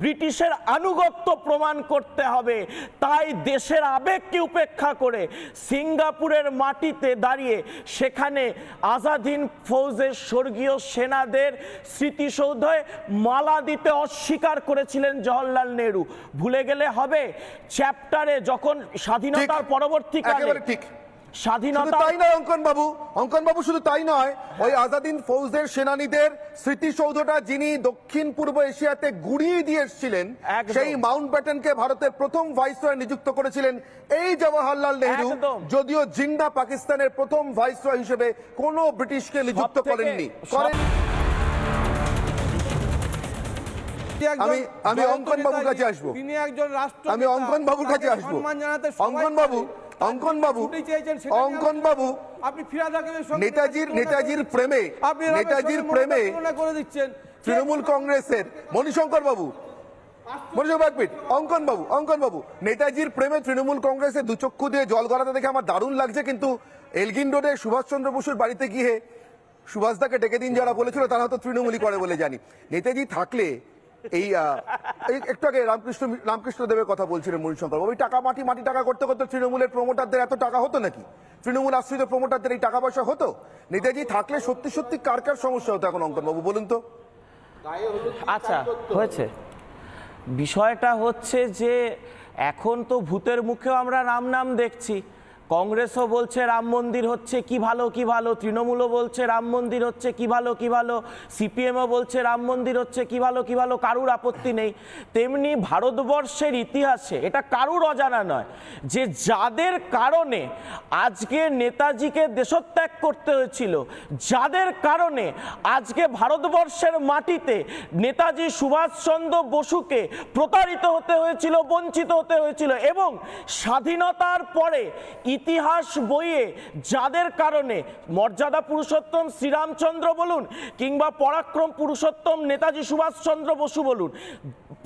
ব্রিটিশের আনুগত্য প্রমাণ করতে হবে। তাই দেশের আবেগকে উপেক্ষা করে সিঙ্গাপুরের মাটিতে দাঁড়িয়ে সেখানে আজাদিন ফৌজের স্বর্গীয় সেনাদের স্মৃতিসৌধে মালা দিতে অস্বীকার করেছিলেন জওহরলাল নেহরু। ভুলে গেলে হবে চ্যাপ্টারে যখন স্বাধীনতার পরবর্তীকালে ঠিক। স্বাধীনতা তাই নয় অঙ্কন বাবু। অঙ্কন বাবু শুধু তাই নয় ওই আজাদিন ফৌজদের সেনানীদের স্মৃতিসৌধটা যিনি দক্ষিণ পূর্ব এশিয়াতে গুড়িয়ে দিয়ে এসেছিলেন সেই মাউন্ট ব্যাটেনকে ভারতের প্রথম ভাইসরয় নিযুক্ত করেছিলেন এই জওয়াহরলাল নেহরু। যদিও পাকিস্তানের প্রথম ভাইসরয় হিসেবে কোনো ব্রিটিশকে নিযুক্ত করেননি। করেন আমি- আমি অঙ্কন বাবুর কাছে আসব। তিনি একজন রাষ্ট্র আমি অঙ্কন বাবুর কাছে আসব। সম্মান জানাতে অঙ্কন বাবু অঙ্কন বাবু অঙ্কন বাবু আপনি নেতাজির নেতাজির প্রেমে আপনি নেতাজির প্রেমে করে দিচ্ছেন তৃণমূল কংগ্রেসের মণিশঙ্কর বাবু অঙ্কন বাবু অঙ্কন বাবু নেতাজির প্রেমে তৃণমূল কংগ্রেসের দুচক্ষু দিয়ে জল গড়াতে দেখে আমার দারুণ লাগছে কিন্তু এলগিন রোডে সুভাষচন্দ্র বসুর বাড়িতে গিয়ে সুভাষদাকে ডেকে দিন যারা বলেছিল তারা হয়তো তৃণমূলই করে বলে জানি। নেতাজি থাকলে এই একটু আগে রামকৃষ্ণ রামকৃষ্ণ দেবের কথা বলছিলেন মণিশঙ্কর বাবু। এই টাকা মাটি মাটি টাকা করতে করতে তৃণমূলের প্রমোটারদের এত টাকা হতো নাকি? তৃণমূল আশ্রিত প্রমোটারদের এই টাকা পয়সা হতো? নেতাজি, থাকলে সত্যি সত্যি কার কার সমস্যা হতো এখন অঙ্কন বাবু, বলুন তো? আচ্ছা হয়েছে। বিষয়টা হচ্ছে যে এখন তো ভূতের মুখেও আমরা রাম নাম দেখছি। কংগ্রেসও বলছে রাম মন্দির হচ্ছে কি ভালো কি ভালো, তৃণমূলও বলছে রাম মন্দির হচ্ছে কি ভালো কি ভালো, সিপিএমও বলছে রাম মন্দির হচ্ছে কি ভালো কি ভালো, কারুর আপত্তি নেই। তেমনি ভারতবর্ষের ইতিহাসে এটা কারুর অজানা নয়, যে যাদের কারণে আজকে নেতাজিকে দেশত্যাগ করতে হয়েছিল, যাদের কারণে আজকে ভারতবর্ষের মাটিতে নেতাজি সুভাষচন্দ্র বসুকে প্রতারিত হতে হয়েছিল, বঞ্চিত হতে হয়েছিল এবং স্বাধীনতার পরে ইতিহাস বইয়ে যাদের কারণে মর্যাদা পুরুষোত্তম শ্রীরামচন্দ্র বলুন কিংবা পরাক্রম পুরুষোত্তম নেতাজি সুভাষচন্দ্র বসু বলুন,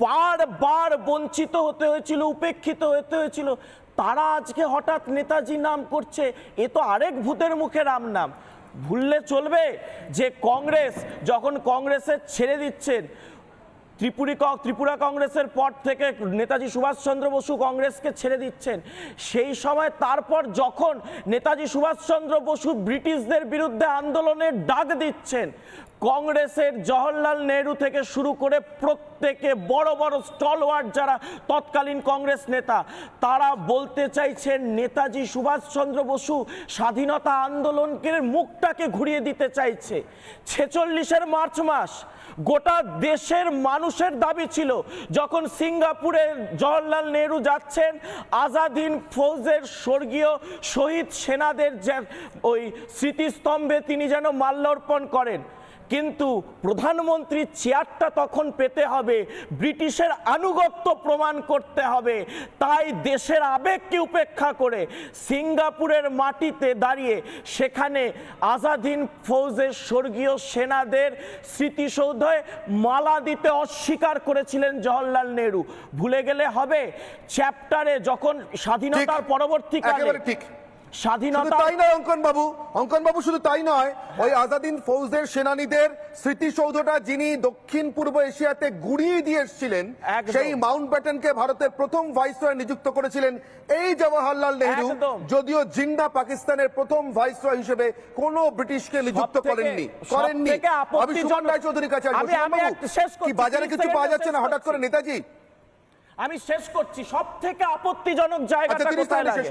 বারবার বঞ্চিত হতে হয়েছিল, উপেক্ষিত হতে হয়েছিল, তারা আজকে হঠাৎ নেতাজি নাম করছে, এ তো আরেক ভূতের মুখে রাম নাম। ভুললে চলবে যে কংগ্রেস যখন কংগ্রেসের ছেড়ে দিচ্ছেন ত্রিপুরি ত্রিপুরা কংগ্রেসের পর থেকে নেতাজি সুভাষচন্দ্র বসু কংগ্রেসকে ছেড়ে দিচ্ছেন। সেই সময় তারপর যখন নেতাজি সুভাষচন্দ্র বসু ব্রিটিশদের বিরুদ্ধে আন্দোলনের ডাক দিচ্ছেন, কংগ্রেসের জওহরলাল নেহরু থেকে শুরু করে প্রত্যেকে বড় বড় স্টলওয়ার্ড যারা তৎকালীন কংগ্রেস নেতা, তারা বলতে চাইছেন নেতাজি সুভাষচন্দ্র বসু স্বাধীনতা আন্দোলনকে মুখটাকে ঘুরিয়ে দিতে চাইছে। ছেচল্লিশের মার্চ মাস গোটা দেশের মানুষের দাবি ছিল, যখন সিঙ্গাপুরে জওহরলাল নেহরু যাচ্ছেন, আজাদিন ফৌজের স্বর্গীয় শহীদ সেনাদের যে ওই স্মৃতিস্তম্ভে তিনি যেন মাল্যর্পণ করেন। কিন্তু প্রধানমন্ত্রীর চেয়ারটা তখন পেতে হবে ব্রিটিশের আনুগত্য প্রমাণ করতে হবে। তাই দেশের আবেগকে উপেক্ষা করে সিঙ্গাপুরের মাটিতে দাঁড়িয়ে সেখানে আজাদিন ফৌজের স্বর্গীয় সেনাদের স্মৃতিসৌধে মালা দিতে অস্বীকার করেছিলেন জওহরলাল নেহরু। ভুলে গেলে হবে চ্যাপ্টারে যখন স্বাধীনতার পরবর্তীকালে ঠিক। স্বাধীনতা তাই নয় অঙ্কন বাবু। অঙ্কন বাবু শুধু তাই নয় ওই আজাদিন ফৌজদের সেনানীদের স্মৃতিসৌধটা যিনি দক্ষিণ পূর্ব এশিয়াতে গুড়িয়ে দিয়ে এসেছিলেন সেই মাউন্ট ব্যাটেনকে ভারতের প্রথম ভাইসরয় নিযুক্ত করেছিলেন এই জওয়াহরলাল নেহরু। যদিও পাকিস্তানের প্রথম ভাইসরয় হিসেবে কোনো ব্রিটিশকে নিযুক্ত করেননি করেননি। আমি সুমন রায়চৌধুরীর কাছে কি বাজারে 30 কিছু পাওয়া যাচ্ছে না হঠাৎ করে নেতাজি? আমি শেষ করছি সব থেকে আপত্তিজনক জায়গাটা আচ্ছা, কোথায় লাগে?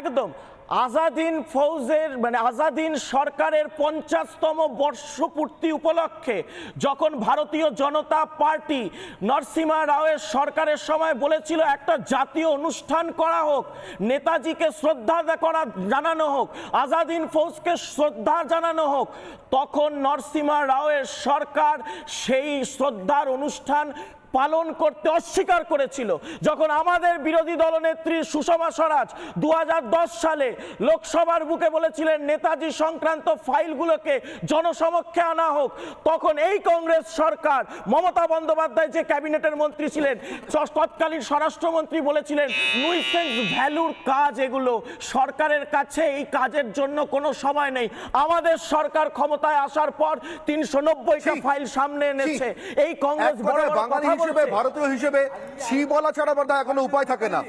একদম। আজাদিন ফৌজের মানে আজাদিন সরকারের পঞ্চাশতম বর্ষপূর্তি উপলক্ষে যখন ভারতীয় জনতা পার্টি নরসিমা রাওয়ের সরকারের সময় বলেছিল, একটা জাতীয় অনুষ্ঠান করা হোক, নেতাজিকে শ্রদ্ধা করা, জানানো হোক, আজাদিন ফৌজকে শ্রদ্ধা জানানো হোক, তখন নরসিমা রাওয়ের সরকার সেই শ্রদ্ধার অনুষ্ঠান পালন করতে অস্বীকার করেছিল। যখন আমাদের বিরোধী দলনেত্রী সুষমা স্বরাজ দু হাজার দশ সালে লোকসভার বুকে বলেছিলেন নেতাজি সংক্রান্ত ফাইলগুলোকে জনসমক্ষে আনা হোক। তখন এই কংগ্রেস সরকার মমতা বন্দ্যোপাধ্যায় যে ক্যাবিনেটের মন্ত্রী ছিলেন তৎকালীন স্বরাষ্ট্রমন্ত্রী বলেছিলেন নুইসেন্স ভ্যালুর কাজ এগুলো। সরকারের কাছে এই কাজের জন্য কোনো সময় নেই। আমাদের সরকার ক্ষমতায় আসার পর তিনশো নব্বইটা ফাইল সামনে এনেছে। এই কংগ্রেস বড় কথা করছে। ভারতীয় হিসেবে ছি বলা ছাড়া বোধ এখনও উপায় থাকে না